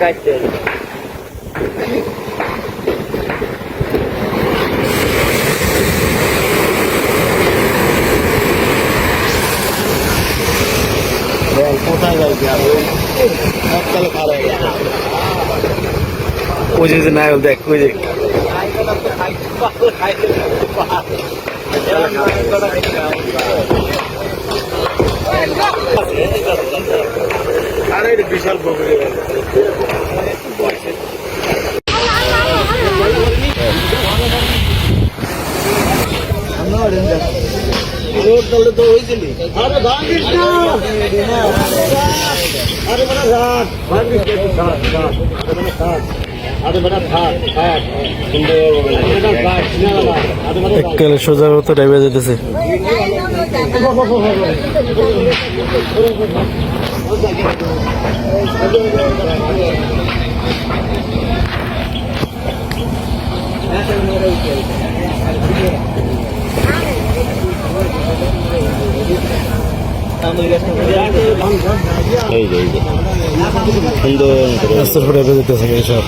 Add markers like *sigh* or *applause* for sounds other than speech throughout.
কাটতে কোথায় যাইছি সকালে খারাপ ওই যে নায়ক দেখ ওই যে। এটা বিশাল একেবারে সোজার মতো ডাইবে যেতেছে এই যে এই যে সুন্দর রাস্তার উপরে ডাইবে যেতেছে এইসব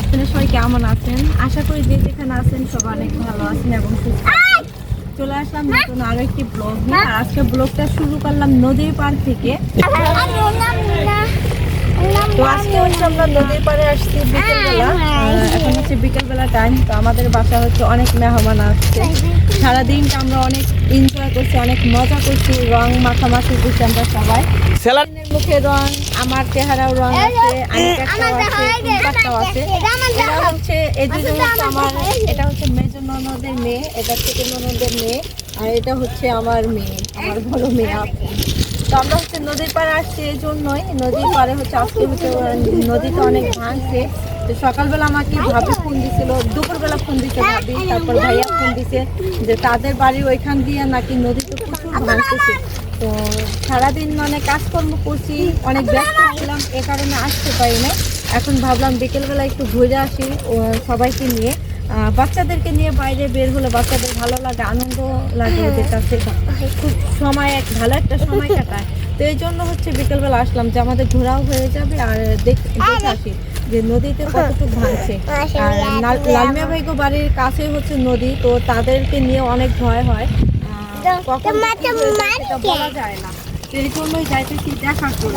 আপনারা সবাই কেমন আছেন? আশা করি যে যেখানে আছেন সবাই অনেক ভালো আছেন এবং সুস্থ চলে আসলাম নতুন আরও একটি ব্লগ নিয়ে আজকে ব্লগটা শুরু করলাম নদীর পাড় থেকে। তো আজকে হচ্ছে আমরা নদীর পাড়ে আসছি বিকেলবেলা। এখন হচ্ছে বিকেলবেলা টাইম তো আমাদের বাসা হচ্ছে অনেক মেহমান আসছে। সারাদিনটা আমরা অনেক এনজয় করছি অনেক মজা করছি রং মাখামাখি করছি আমরা সবাই। মুখে রং আমার চেহারাও রং আছে আনিকাটাও আছে এরা হচ্ছে এই দুজন হচ্ছে আমার এটা হচ্ছে মেজ ননদের মেয়ে এটা ননদের মেয়ে আর এটা হচ্ছে আমার মেয়ে আমার বড় মেয়ে আপু। তো আমরা হচ্ছে নদীর পাড়ে আসছি এই জন্যই। নদীর পাড়ে হচ্ছে আজকে হচ্ছে নদীতে অনেক ভাঙছে তো সকালবেলা আমাকে ভাবি ফোন দিছিল, দুপুরবেলা ফোন দিছে ভাবি, তারপর ভাইয়া ফোন দিছে যে তাদের বাড়ির ওইখান দিয়ে নাকি নদীতে প্রচুর ভাঙতেছে তো সারাদিন মানে কাজকর্ম করছি, অনেক ব্যস্ত ছিলাম, এ কারণে আসতে পারি না এখন ভাবলাম বিকেলবেলা একটু ঘুরে আসি সবাইকে নিয়ে। বাচ্চাদেরকে নিয়ে বাইরে বের হলে বাচ্চাদের ভালো লাগে আনন্দ লাগে ওদের কাছে। খুব সময় এক ভালো একটা সময় কাটায়। তো এই জন্য হচ্ছে বিকেলবেলা আসলাম যে আমাদের ঘোরাও হয়ে যাবে আর দেখ- আসি যে নদীতে কতটুকু ভাঙছে। আর লাল- লালমিয়া ভাইগো বাড়ির কাছে হচ্ছে নদী তো তাদেরকে নিয়ে অনেক ভয় হয়। কখন হয়ে বলা যায় না। এই জন্যই যাইতেছি দেখা করি।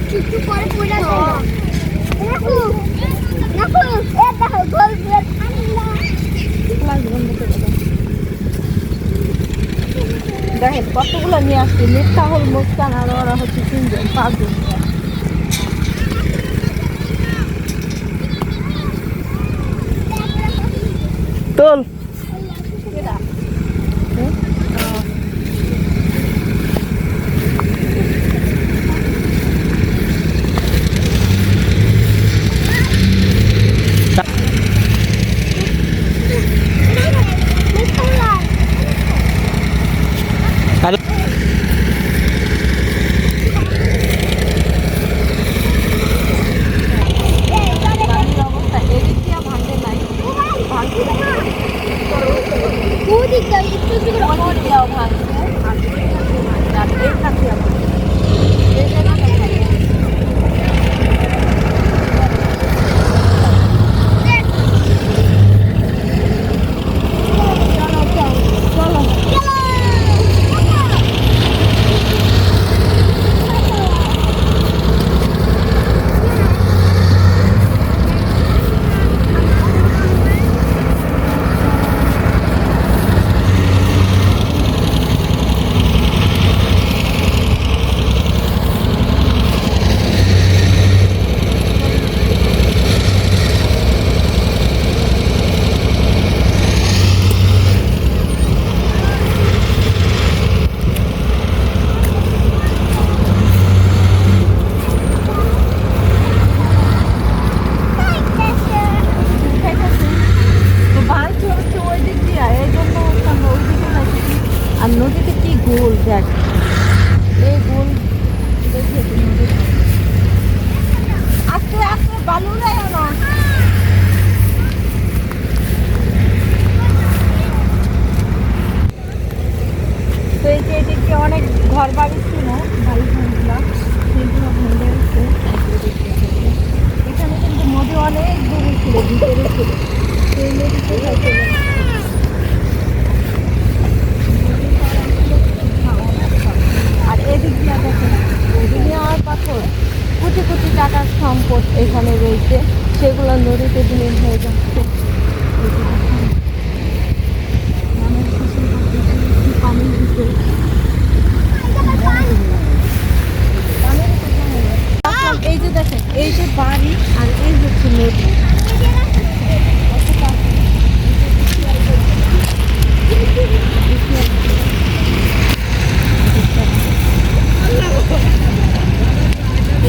একটু। দেখেন কতগুলো নিয়ে আসছি মিথ্যা হল মুস্কান আর ওরা হচ্ছে তিনজন পাঁচজন তোল টাকার সম্পদ এখানে রয়েছে, সেগুলো নদীতে বিলীন হয়ে যাচ্ছে। এই যে বাড়ি আর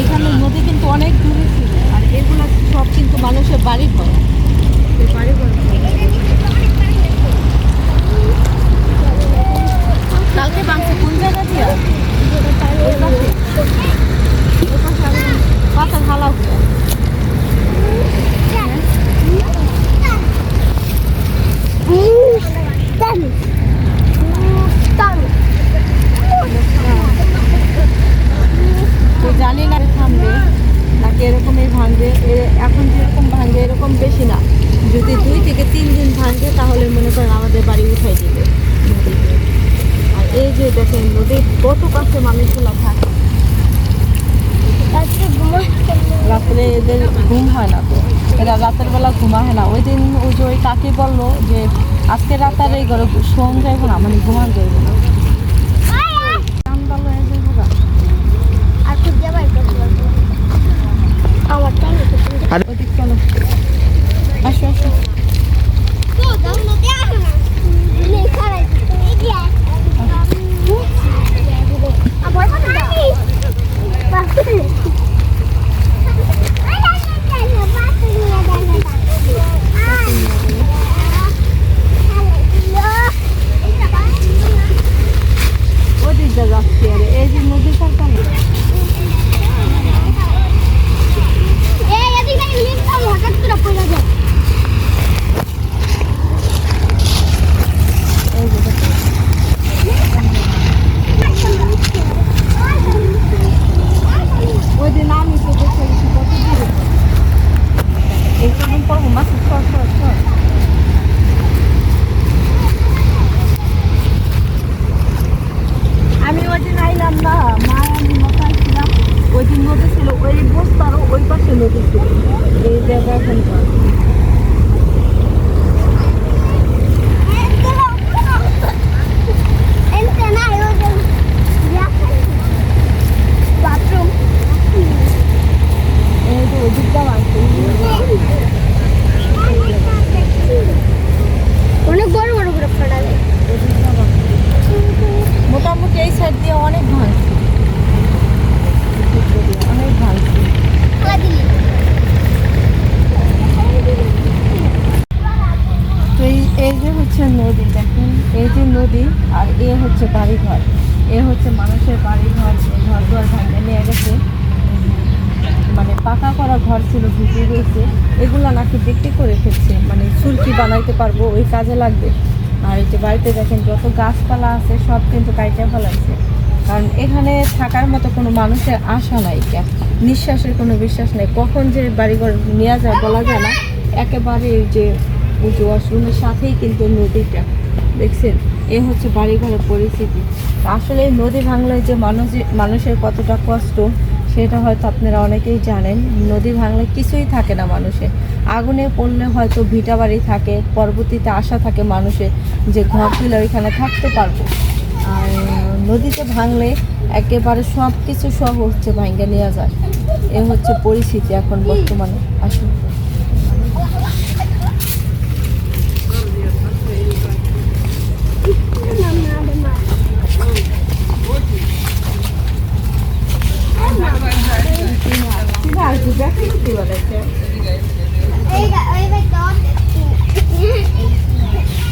এখানে নদী অনেক দূরে ছিল। আর এগুলো সব কিন্তু মানুষের বাড়ি ঘর। বাড়ি ঘর কালকে বাংছে কোন জায়গা দিয়ে ওই পাশে। ওই পাশে আবার পাতার হালাও তো জানি না থামবে নাকি এরকমই ভাঙবে এ- এখন যেরকম ভাঙবে এরকম বেশি না যদি দুই থেকে তিন দিন ভাঙবে তাহলে মনে করেন আমাদের বাড়ি উঠাই দিবে নদীতে। আর এই যে দেখেন নদীর কত কাছে মানুষগুলো থাকে রাত্রে এদের ঘুম হয় না তো। এরা রাতের বেলা ঘুমা হয় না। ওই দিন ওই যে ওই কাকি বলল যে আজকে রাত আর এই ঘরে শোন যাইব না মানে ঘুমান যাইব না। লয়ে যাইব Thank you. আর এ হচ্ছে বাড়িঘর। এ হচ্ছে মানুষের বাড়িঘর ঘর দুয়ার ভাঙে নিয়ে গেছে। মানে পাকা করা ঘর ছিল, ভিজে গেছে। এগুলো নাকি বিক্রি করে ফেলছে। মানে চুলকি বানাইতে পারব, ওই কাজে লাগবে। আর এই যে বাড়িতে দেখেন, যত গাছপালা আছে, সব কিন্তু কাইটে ফেলাইছে। কারণ এখানে থাকার মতো কোনো মানুষের আশা নাই নিঃশ্বাসের কোনো বিশ্বাস নেই। কখন যে বাড়িঘর নেওয়া যায় বলা যায় না। একেবারে যে, ওই যে ওয়াশরুমের সাথেই কিন্তু নদীটা। দেখছেন? এ হচ্ছে বাড়ি বাড়িঘরের পরিস্থিতি। আসলে নদী ভাঙলে যে মানুষ, মানুষের কতটা কষ্ট, সেটা হয়তো আপনারা অনেকেই জানেন। নদী ভাঙলে কিছুই থাকে না মানুষের। আগুনে পড়লে হয়তো ভিটা বাড়ি থাকে, পরবর্তীতে আশা থাকে মানুষের যে ঘর তুলে ওইখানে থাকতে পারব। আর নদীতে ভাঙলে একেবারে সব কিছু সহ হচ্ছে ভাঙ্গে নেওয়া যায়। এ হচ্ছে পরিস্থিতি এখন বর্তমানে। আসুন। ঠিক *laughs*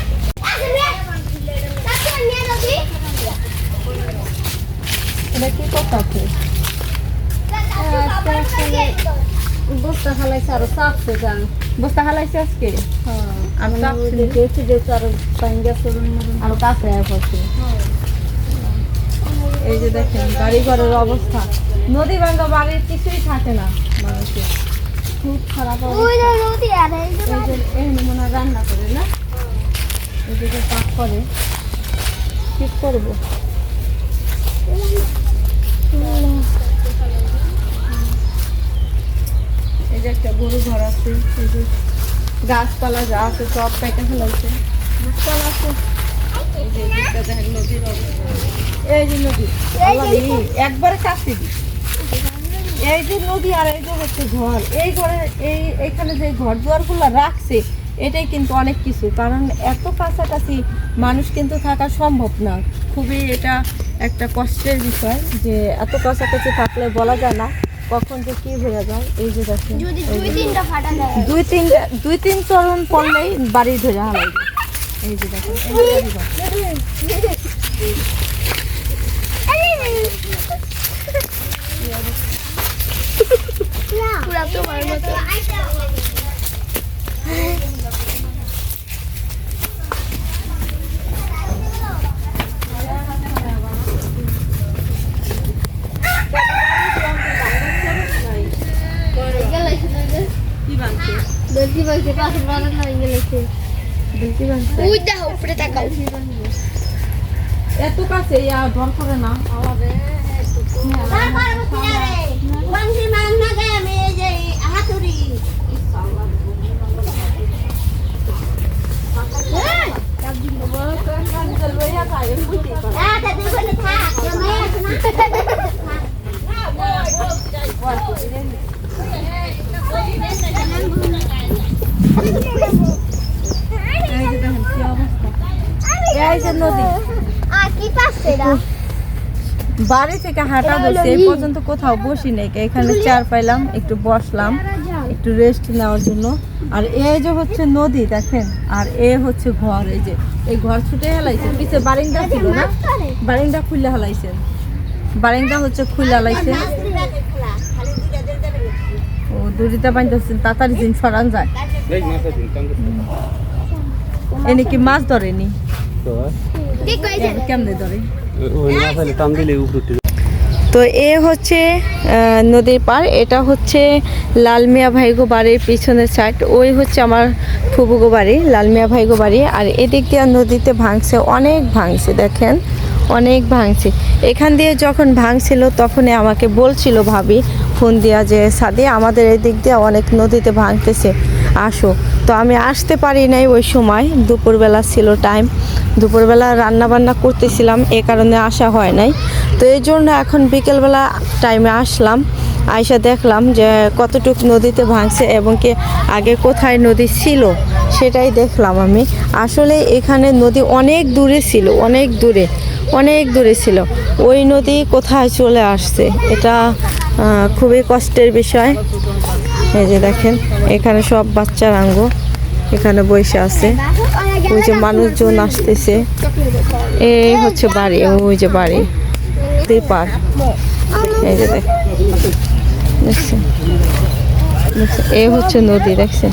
এটা কি করতে বস্তা খালাইছে আরও চাপছে যান বস্তা হালাইছে আজকে? আমি চাপছি না। দেখছি আরও কাছে পড়ছে। এই যে দেখেন বাড়ি ঘরের অবস্থা। নদী ভাঙ্গা বাড়ির কিছুই থাকে না মানুষের। খুব খারাপ মনে হয় রান্না করে না? এদিকে পাক করে কি করব। এই যে একটা গরু ঘর আছে এই যে গাছপালা যা আছে সব কেটে ফেলাইছে গাছপালা আছে। এই যে নদী একবারে কাছে দি এই যে নদী আর এই যে হচ্ছে ঘর এই ঘরে এই এখানে যে ঘর দুয়ারগুলো রাখছে এটাই কিন্তু অনেক কিছু। কারণ এত কাছাকাছি মানুষ কিন্তু থাকা সম্ভব না। খুবই এটা একটা কষ্টের বিষয় যে এত কাছাকাছি থাকলে বলা যায় না কখন যে কি হয়ে যায় এই যে দেখেন দুই তিনটা দুই তিন দুই তিন চরণ পড়লেই বাড়ি ধরে হারাইবে এই যে দেখেন। পুরা তোমার মতো বলছে পাশে বাগান হয়ে গেছে দেখি বানছে ওই দেখো উপরে তাকাও। এত কাছে ইয়া ডর করে না। তারপর বুঝিনা রে বংশী মান না গে আমি এই যে হাতুড়ি আচ্ছা তুই বলে থাক আমি আছে না এই যে দেখেন কি অবস্থা এই যে নদী আর কি পাচ্ছে এটা বাড়ি থেকে হাঁটা ধরছে এই পর্যন্ত কোথাও বসি নাই। এখানে চেয়ার পাইলাম, একটু বসলাম, একটু রেস্ট নেওয়ার জন্য। আর এই যে হচ্ছে নদী, দেখেন, আর এ হচ্ছে ঘর, এই যে, এই ঘর ছুটে হেলাইছে। পিছে বারিন্দা ছিল না? বারিন্দা খুলে হেলাইছেন বারিন্দা হচ্ছে খুলে হেলাইছে। দড়িটা বাঁধতেছেন তাড়াতাড়ি দিন সরান যায়। এনে কি মাছ ধরেনি কেমনে ধরে? তো এ হচ্ছে নদীর পার এটা হচ্ছে লালমিয়া ভাইগো বাড়ির পিছনের সাইড ওই হচ্ছে আমার ফুবুগো বাড়ি লালমিয়া ভাইগো বাড়ি আর এদিক দিয়ে নদীতে ভাঙছে অনেক ভাঙছে দেখেন অনেক ভাঙছে। এখান দিয়ে যখন ভাঙছিল তখনই আমাকে বলছিল ভাবি ফোন দিয়া যে সাদি, আমাদের এই দিক দিয়ে অনেক নদীতে ভাঙতেছে। আসো। তো আমি আসতে পারি নাই ওই সময়, দুপুরবেলা ছিল টাইম দুপুরবেলা রান্না বান্না করতেছিলাম, এ কারণে আসা হয় নাই। তো এই জন্য এখন বিকেলবেলা টাইমে আসলাম, আইসা দেখলাম যে কতটুক নদীতে ভাঙছে এবং কি আগে কোথায় নদী ছিল, সেটাই দেখলাম আমি। আসলে এখানে নদী অনেক দূরে ছিল, অনেক দূরে। অনেক দূরে ছিল। ওই নদী কোথায় চলে আসছে? এটা খুবই কষ্টের বিষয়। এই যে দেখেন, এখানে সব বাচ্চার আঙ্গ এখানে বসে আছে। ওই যে মানুষজন আসতেছে। এই হচ্ছে বাড়ি, ওই যে বাড়ি। নদীর এই যে দেখ দেখছেন? এই হচ্ছে নদী, দেখছেন?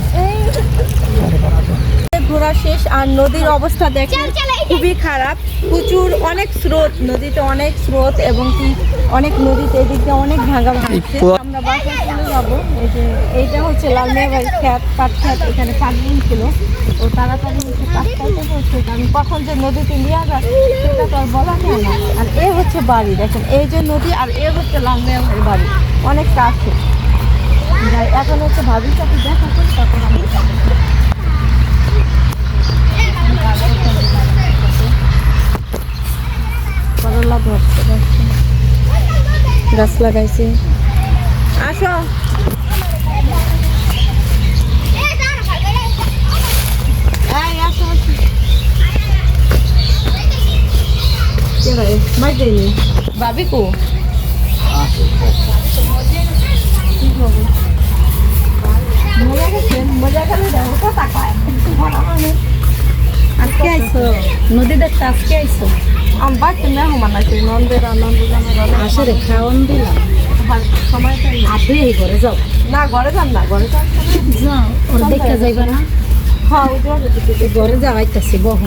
ঘোরা শেষ আর নদীর অবস্থা দেখেন খুবই খারাপ। প্রচুর অনেক স্রোত নদীতে অনেক স্রোত এবং কি অনেক নদীতে এদিক দিয়ে অনেক ভাঙা ভাঙছে আমরা বাসায় চলে যাব। এই যে এইটা হচ্ছে লালমিয়া বাড়ির খ্যাত পাট খ্যাত এখানে পাট ছিল ও তাড়াতাড়ি হচ্ছে কারণ কখন যে নদীতে নিয়ে যায় সেটা তো আর বলা যায় না। আর এ হচ্ছে বাড়ি দেখেন এই যে নদী আর এ হচ্ছে লালমিয়া ভাইয়ের বাড়ি। অনেক কাছে এখন হচ্ছে ভাবির সাথে দেখা করি তখন আমি করলা ধরছে দেখছেন গাছ লাগাইছে। আসো। ভাবি কো? আজকে আইছো নদী দেখতে আজকে আইছো আমার বাড়িতে মেহমান আছে নন্দের আনন্দ আসে রে খাওয়ান দিলাম। সময় আপনি এই ঘরে যাও। না ঘরে যান না ঘরে যাও ওর দেখতে যাইবা না? হ্যাঁ ঘরে যাওয়াইতেছি বহু।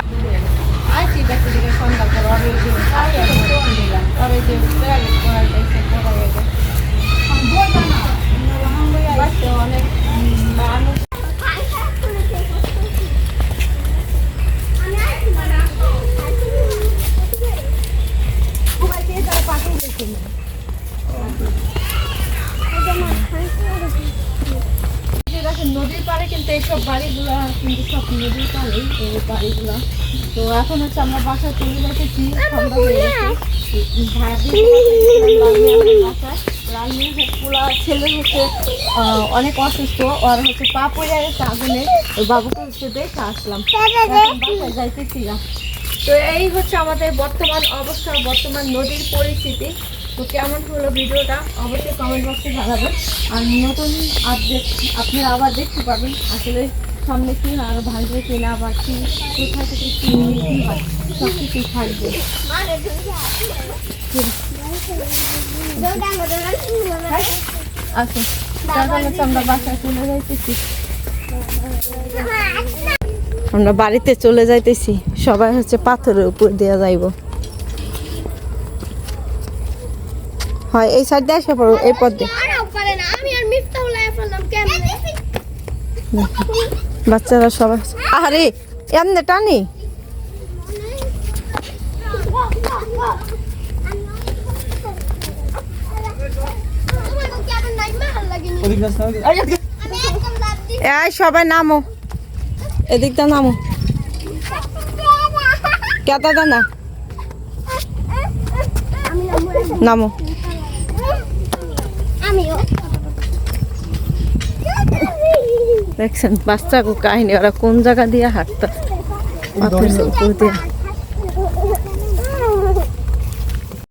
ওই যাচ্ছি আইছি দেখতে দেখে সন্ধ্যা করে আর ওই যে আর ওই যে প্যারেড করার দেখছে করা হয়ে গেছে বাচ্চা অনেক উম, মানুষ যে দেখেন নদীর পাড়ে কিন্তু এইসব বাড়িগুলো কিন্তু সব নদীর পাড়েই এই বাড়িগুলো তো এখন হচ্ছে আমরা চলে ছেলে হচ্ছে অনেক অসুস্থ আর হচ্ছে পা পড়ে গেছে আগুনে। ওই বাবুকে হচ্ছে দেখে আসলাম। বাসায় তো এই হচ্ছে আমাদের বর্তমান অবস্থা বর্তমান নদীর পরিস্থিতি। তো কেমন হলো ভিডিওটা? অবশ্যই কমেন্ট বক্সে জানাবেন। আর নতুন আপডেট আপনারা আবার দেখতে পাবেন। আসলে সামনে কি আরও ভাঙবে কিনা আবার কি কোথায় থেকে কি নিয়ে কি সব কিছু থাকবে। আচ্ছা আমরা চলে যাইতেছি। আমরা বাড়িতে চলে যাইতেছি, সবাই হচ্ছে পাথরের উপর দেওয়া যাইব। হয়, এই সাইড দিয়ে আসে পড়ো এই পথ দিয়ে আমি আর মিফতাহ লাই ফেললাম কেমনে বাচ্চারা সবাই আরে এমনি টানি। সবাই নামো। এদিকটা নামো। কেতা দা না নামো। দেখছেন বাচ্চা কাহিনী ওরা কোন জায়গা দিয়ে হাঁটতো পাথরের উপর দিয়ে